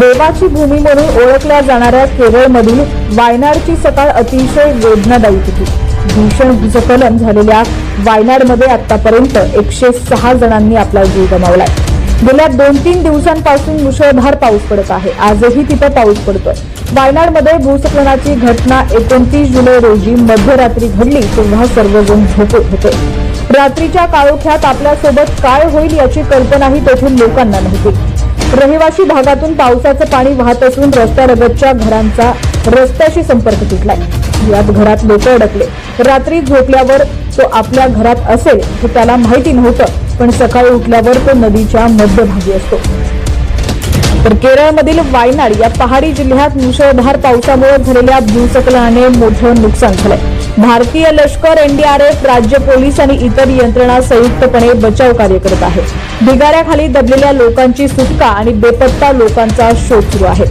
देवाची भूमी म्हणून ओळखल्या जाणाऱ्या केरळमधील वायनाडची सकाळ अतिशय वेदनादायी होती. भीषण भूस्खलन झालेल्या वायनाडमध्ये आतापर्यंत एकशे सहा जणांनी आपला जीव गमावलाय. गेल्या दोन तीन दिवसांपासून मुसळधार पाऊस पडत आहे. आजही तिथं पाऊस पडतोय. वायनाडमध्ये भूस्खलनाची घटना एकोणतीस जुलै रोजी मध्यरात्री घडली तेव्हा सर्वजण झोपत होते. रात्रीच्या काळोख्यात आपल्यासोबत काय होईल याची कल्पनाही तेथील लोकांना नव्हती. रहिवासी भागातून पावसाचं पाणी वाहत असून रस्त्यालगतच्या घरांचा रस्त्याशी संपर्क तुटलाय. यात घरात लोक अडकले. रात्री झोपल्यावर तो आपल्या घरात असेल हे त्याला माहिती नव्हतं पण सकाळी उठल्यावर तो नदीच्या मध्यभागी असतो. तर केरळमधील वायनाड या पहाडी जिल्ह्यात मुसळधार पावसामुळे झालेल्या भूस्खलनाने मोठं नुकसान झालंय. भारतीय लष्कर एनडीआरएफ राज्य पोलीस आणि इतर यंत्रणा संयुक्तपणे बचाव कार्य करत आहे ढिगाऱ्याखाली दबलेल्या लोकांची सुटका आणि बेपत्ता लोकांचा शोध सुरू आहे.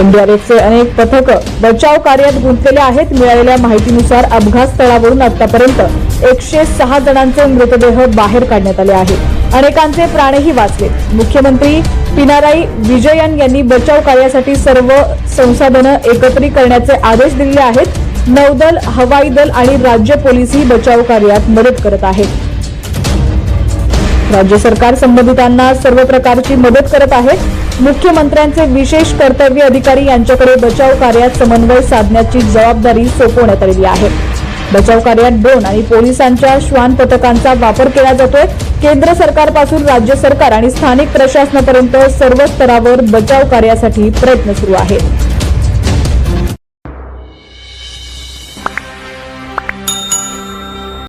एनडीआरएफचे अनेक पथक बचाव कार्यात गुंतलेले आहेत. मिळालेल्या माहितीनुसार अपघात स्थळावरून आतापर्यंत एकशे सहा जणांचे मृतदेह बाहेर काढण्यात आले आहेत अनेकांचे प्राणही वाचले मुख्यमंत्री पिनाराई विजयन यांनी बचाव कार्यासाठी सर्व संसाधनं एकत्रित करण्याचे आदेश दिले आहेत. नौदल हवाई दल आणि राज्य पोलीसही बचाव कार्यात मदत करत आहेत. राज्य सरकार संबंधितांना सर्व प्रकारची मदत करत आहे. मुख्यमंत्र्यांचे विशेष कर्तव्य अधिकारी यांच्याकडे बचाव कार्यात समन्वय साधण्याची जबाबदारी सोपवण्यात आलेली आहे. बचाव कार्यात ड्रोन आणि पोलिसांच्या श्वान पथकांचा वापर केला जातोय. केंद्र सरकारपासून राज्य सरकार आणि स्थानिक प्रशासनापर्यंत सर्व स्तरावर बचाव कार्यासाठी प्रयत्न सुरू आहेत.